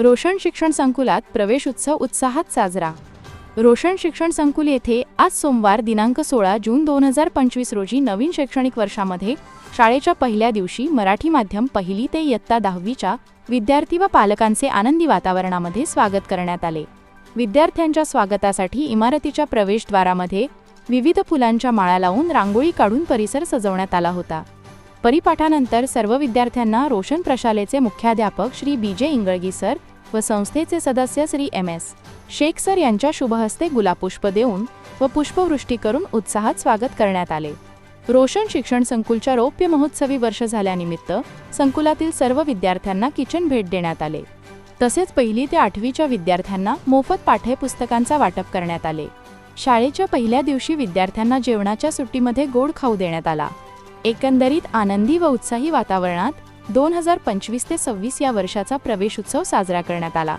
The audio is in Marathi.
रोशन शिक्षण संकुलात प्रवेश उत्सव उत्साहात साजरा. रोशन शिक्षण संकुल येथे आज सोमवार दिनांक सोळा जून दोन हजार पंचवीस रोजी नवीन शैक्षणिक वर्षामध्ये शाळेच्या पहिल्या दिवशी मराठी माध्यम पहिली ते इयत्ता दहावीच्या विद्यार्थी व पालकांचे आनंदी वातावरणामध्ये स्वागत करण्यात आले. विद्यार्थ्यांच्या स्वागतासाठी इमारतीच्या प्रवेशद्वारामध्ये विविध फुलांच्या माळा लावून रांगोळी काढून परिसर सजवण्यात आला होता. परिपाठानंतर सर्व विद्यार्थ्यांना रोशन प्रशालेचे मुख्याध्यापक Shri B J Ingalgi sir व संस्थेचे सदस्य Shri M S Shaikh sir यांच्या शुभहस्ते गुलापुष्प देऊन व पुष्पवृष्टी करून उत्साहात स्वागत करण्यात आले. रोशन शिक्षण संकुलच्या रौप्य महोत्सवी वर्ष झाल्यानिमित्त संकुलातील सर्व विद्यार्थ्यांना किचन भेट देण्यात आले. तसेच पहिली ते आठवीच्या विद्यार्थ्यांना मोफत पाठ्यपुस्तकांचा वाटप करण्यात आले. शाळेच्या पहिल्या दिवशी विद्यार्थ्यांना जेवणाच्या सुट्टीमध्ये गोड खाऊ देण्यात आला. एकंदरीत आनंदी व उत्साही वातावरणात दोन हजार पंचवीस ते सव्वीस या वर्षाचा प्रवेश उत्सव साजरा करण्यात आला.